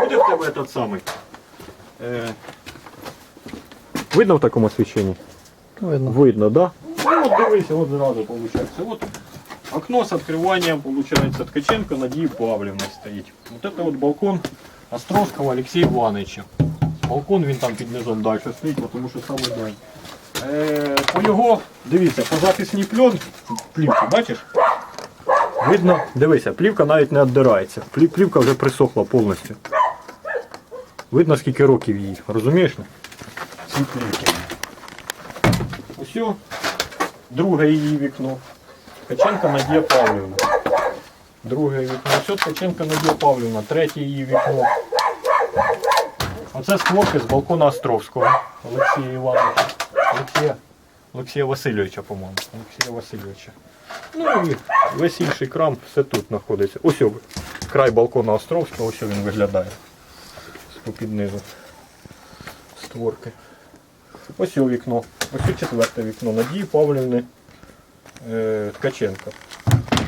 Буде в тебе этот самий. Е, видно в такому освіщенні? Видно. Видно, да? Ну, от дивися, от зразу получается. Вот окно с открыванием, получается, Ткаченко Надії Павлівна стоїть. Вот это вот балкон Островського Олексія Івановича. Балкон він там під низом далі стоїть, бо тому що саме день. Е, по його, дивіться, по захисній пльон, плівці, бачиш? Видно, дивися, плівка навіть не віддирається. Плівка вже присохла повністю. Видно, скільки років їй, розумієш? Ці плівки. Ось друге її вікно. Ткаченка Надія Павлівна. Друге вікно. Ось Ткаченка Надія Павлівна. Третє її вікно. Оце створки з балкона Островського. Олексія Івановича. Олексія, Олексія Васильовича, по-моєму. Олексія Васильовича. Ну і весь інший крам все тут знаходиться. Ось край балкона Островського, ось він виглядає. З-попід низу. Створки. Ось його вікно. Ось четверте вікно Надії Павлівни е, Ткаченка.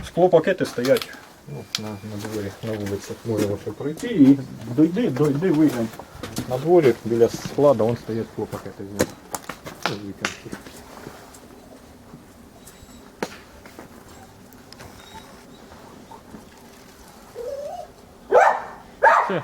Склопакети стоять ну, на, на дворі, на вулиці. Можемо ще пройти і дойди, дойди, виглянь. На дворі біля складу вон стоять склопакети з них. Ось вікна. 对